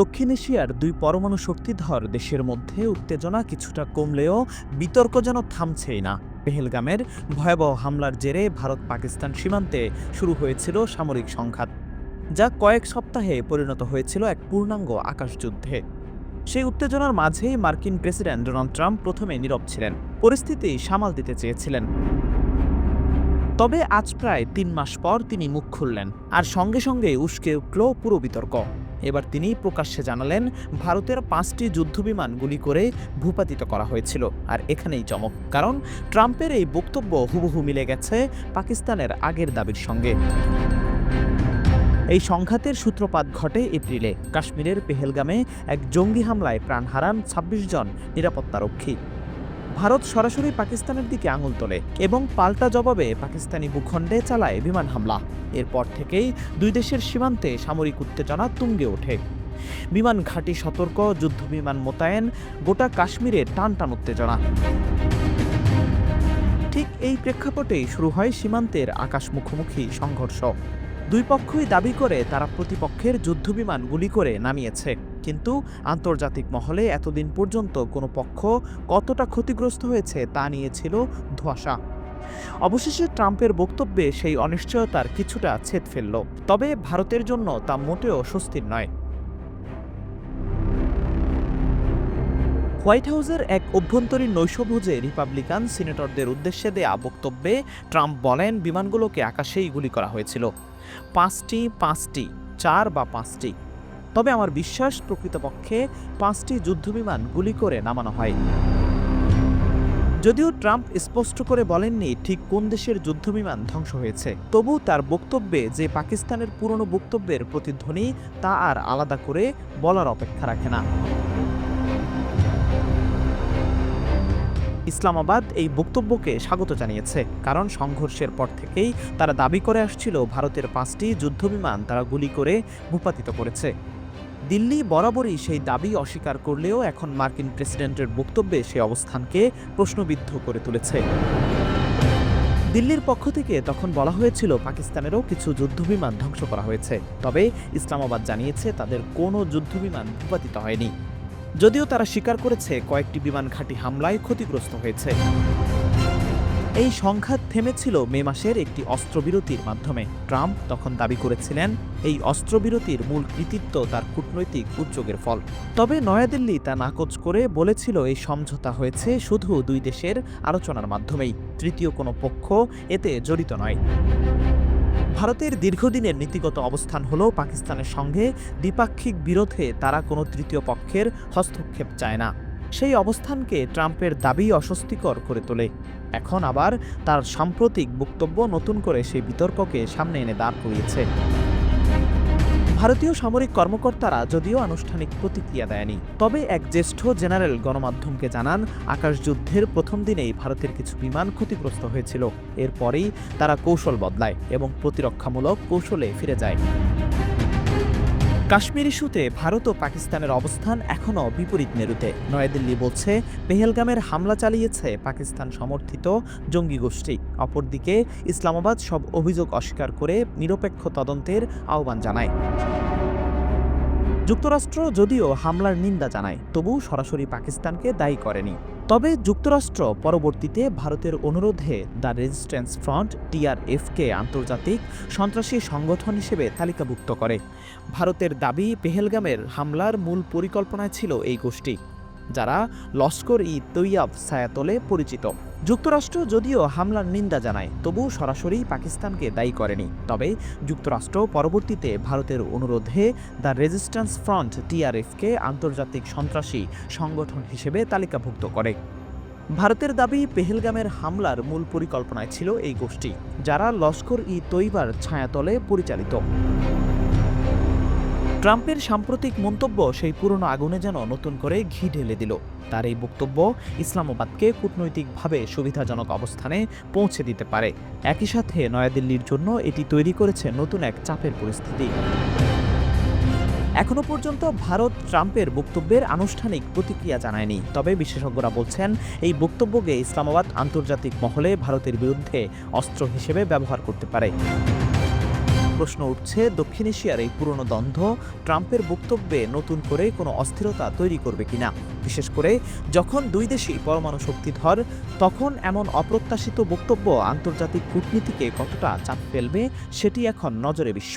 দক্ষিণ এশিয়ার দুই পরমাণু শক্তিধর দেশের মধ্যে উত্তেজনা কিছুটা কমলেও বিতর্ক যেন থামছেই না। পেহেলগামের ভয়াবহ হামলার জেরে ভারত পাকিস্তান সীমান্তে শুরু হয়েছিল সামরিক সংঘাত, যা কয়েক সপ্তাহে পরিণত হয়েছিল এক পূর্ণাঙ্গ আকাশযুদ্ধে। সেই উত্তেজনার মাঝেই মার্কিন প্রেসিডেন্ট ডোনাল্ড ট্রাম্প প্রথমে নীরব ছিলেন, পরিস্থিতি সামাল দিতে চেয়েছিলেন। তবে আজ প্রায় তিন মাস পর তিনি মুখ খুললেন, আর সঙ্গে সঙ্গে উস্কে উঠল পুরো বিতর্ক। এবার তিনি প্রকাশ্যে জানালেন, ভারতের পাঁচটি যুদ্ধবিমান গুলি করে ভূপাতিত করা হয়েছিল, আর এখানেই চমক, কারণ ট্রাম্পের এই বক্তব্য হুবহু মিলে গেছে পাকিস্তানের আগের দাবির সঙ্গে। এই সংঘাতের সূত্রপাত ঘটে এপ্রিলে, কাশ্মীরের পেহেলগামে এক জঙ্গি হামলায় প্রাণ হারান ছাব্বিশ জন নিরাপত্তারক্ষী। ভারত সরাসরি পাকিস্তানের দিকে আঙুল তোলে এবং পাল্টা জবাবে পাকিস্তানি ভূখণ্ডে চালায় বিমান হামলা। এরপর থেকেই দুই দেশের সীমান্তে সামরিক উত্তেজনা তুঙ্গে ওঠে। বিমান ঘাঁটি সতর্ক যুদ্ধবিমান মোতায়েন, গোটা কাশ্মীরে টান টান উত্তেজনা। ঠিক এই প্রেক্ষাপটেই শুরু হয় সীমান্তের আকাশ মুখোমুখি সংঘর্ষ। দুই পক্ষই দাবি করে তারা প্রতিপক্ষের যুদ্ধবিমান গুলি করে নামিয়েছে। কিন্তু আন্তর্জাতিক মহলে এতদিন পর্যন্ত কোনো পক্ষ কতটা ক্ষতিগ্রস্ত হয়েছে তা নিয়ে ছিল ধোঁয়াশা। অবশেষে ট্রাম্পের বক্তব্যে সেই অনিশ্চয়তার কিছুটা ছেদ ফেলল, তবে ভারতের জন্য তা মোটেও স্বস্তির নয়। হোয়াইট হাউসের এক অভ্যন্তরীণ নৈশভোজে রিপাবলিকান সিনেটরদের উদ্দেশ্যে দেয়া বক্তব্যে ট্রাম্প বলেন, বিমানগুলোকে আকাশেই গুলি করা হয়েছিল। পাঁচটি পাঁচটি, চার বা পাঁচটি। তবে আমার বিশ্বাস, প্রকৃতপক্ষে পাঁচটি যুদ্ধবিমান গুলি করে নামানো হয়। যদিও ট্রাম্প স্পষ্ট করে বলেননি ঠিক কোন দেশের যুদ্ধবিমান ধ্বংস হয়েছে, তবু তার বক্তব্যে যে পাকিস্তানের পুরনো বক্তব্যের প্রতিধ্বনি তা আর আলাদা করে বলার অপেক্ষা রাখে না। ইসলামাবাদ এই বক্তব্যকে স্বাগত জানিয়েছে, কারণ সংঘর্ষের পর থেকেই তারা দাবি করে আসছিল ভারতের পাঁচটি যুদ্ধবিমান তারা গুলি করে ভূপাতিত করেছে। দিল্লি বরাবরই সেই দাবি অস্বীকার করলেও এখন মার্কিন প্রেসিডেন্টের বক্তব্যে সেই অবস্থানকে প্রশ্নবিদ্ধ করে তুলেছে। দিল্লির পক্ষ থেকে তখন বলা হয়েছিল পাকিস্তানেরও কিছু যুদ্ধবিমান ধ্বংস করা হয়েছে, তবে ইসলামাবাদ জানিয়েছে তাদের কোনো যুদ্ধবিমান ভূপাতিত হয়নি। যদিও তারা স্বীকার করেছে কয়েকটি বিমান ঘাঁটি হামলায় ক্ষতিগ্রস্ত হয়েছে। এই সংঘাত থেমেছিল মে মাসের একটি অস্ত্রবিরতির মাধ্যমে। ট্রাম্প তখন দাবি করেছিলেন, এই অস্ত্রবিরতির মূল কৃতিত্ব তার কূটনৈতিক উদ্যোগের ফল। তবে নয়াদিল্লি তা নাকচ করে বলেছিল, এই সমঝোতা হয়েছে শুধু দুই দেশের আলোচনার মাধ্যমেই, তৃতীয় কোনো পক্ষ এতে জড়িত নয়। ভারতের দীর্ঘদিনের নীতিগত অবস্থান হল পাকিস্তানের সঙ্গে দ্বিপাক্ষিক বিরোধে তারা কোনো তৃতীয় পক্ষের হস্তক্ষেপ চায় না। সেই অবস্থানকে ট্রাম্পের দাবি অস্বস্তিকর করে তোলে। এখন আবার তার সাম্প্রতিক বক্তব্য নতুন করে সেই বিতর্ককে সামনে এনে দাঁড় করিয়েছে। ভারতীয় সামরিক কর্মকর্তারা যদিও আনুষ্ঠানিক প্রতিক্রিয়া দেয়নি, তবে এক জ্যেষ্ঠ জেনারেল গণমাধ্যমকে জানান, আকাশযুদ্ধের প্রথম দিনেই ভারতের কিছু বিমান ক্ষতিগ্রস্ত হয়েছিল। এরপরেই তারা কৌশল বদলায় এবং প্রতিরক্ষামূলক কৌশলে ফিরে যায়। কাশ্মীর ইস্যুতে ভারত ও পাকিস্তানের অবস্থান এখনও বিপরীত মেরুতে। নয়াদিল্লি বলছে, পেহেলগামের হামলা চালিয়েছে পাকিস্তান সমর্থিত জঙ্গি গোষ্ঠী। অপরদিকে, ইসলামাবাদ সব অভিযোগ অস্বীকার করে নিরপেক্ষ তদন্তের আহ্বান জানায়। যুক্তরাষ্ট্র যদিও হামলার নিন্দা জানায় তবু সরাসরি পাকিস্তানকে দায়ী করেনি। তবে যুক্তরাষ্ট্র পরবর্তীতে ভারতের অনুরোধে দ্য রেজিস্ট্যান্স ফ্রন্ট, টিআরএফকে আন্তর্জাতিক সন্ত্রাসী সংগঠন হিসেবে তালিকাভুক্ত করে। ভারতের দাবি পেহেলগামের হামলার মূল পরিকল্পনায় ছিল এই গোষ্ঠী। যারা লস্কর ই তৈয়াব ছায়াতলে পরিচিত। যুক্তরাষ্ট্র যদিও হামলার নিন্দা জানায় তবু সরাসরি পাকিস্তানকে দায়ী করেনি। তবে যুক্তরাষ্ট্র পরবর্তীতে ভারতের অনুরোধে দ্য রেজিস্ট্যান্স ফ্রন্ট টিআরএফকে আন্তর্জাতিক সন্ত্রাসী সংগঠন হিসেবে তালিকাভুক্ত করে। ভারতের দাবি, পেহেলগামের হামলার মূল পরিকল্পনায় ছিল এই গোষ্ঠী, যারা লস্কর ই তৈবার ছায়াতলে পরিচালিত। ট্রাম্পের সাম্প্রতিক মন্তব্য সেই পুরনো আগুনে যেন নতুন করে ঘি ঢেলে দিল। তার এই বক্তব্য ইসলামাবাদকে কূটনৈতিকভাবে সুবিধাজনক অবস্থানে পৌঁছে দিতে পারে। একই সাথে নয়াদিল্লির জন্য এটি তৈরি করেছে নতুন এক চাপের পরিস্থিতি। এখনও পর্যন্ত ভারত ট্রাম্পের বক্তব্যের আনুষ্ঠানিক প্রতিক্রিয়া জানায়নি। তবে বিশেষজ্ঞরা বলছেন, এই বক্তব্যকে ইসলামাবাদ আন্তর্জাতিক মহলে ভারতের বিরুদ্ধে অস্ত্র হিসেবে ব্যবহার করতে পারে। প্রশ্ন উঠছে, দক্ষিণ এশিয়ার এই পুরনো দ্বন্দ্ব ট্রাম্পের বক্তব্যে নতুন করে কোনো অস্থিরতা তৈরি করবে কিনা? বিশেষ করে যখন দুই দেশই পরমাণু শক্তিধর, তখন এমন অপ্রত্যাশিত বক্তব্য আন্তর্জাতিক কূটনীতিকে কতটা চাপ ফেলবে, সেটি এখন নজরে বিশ্ব।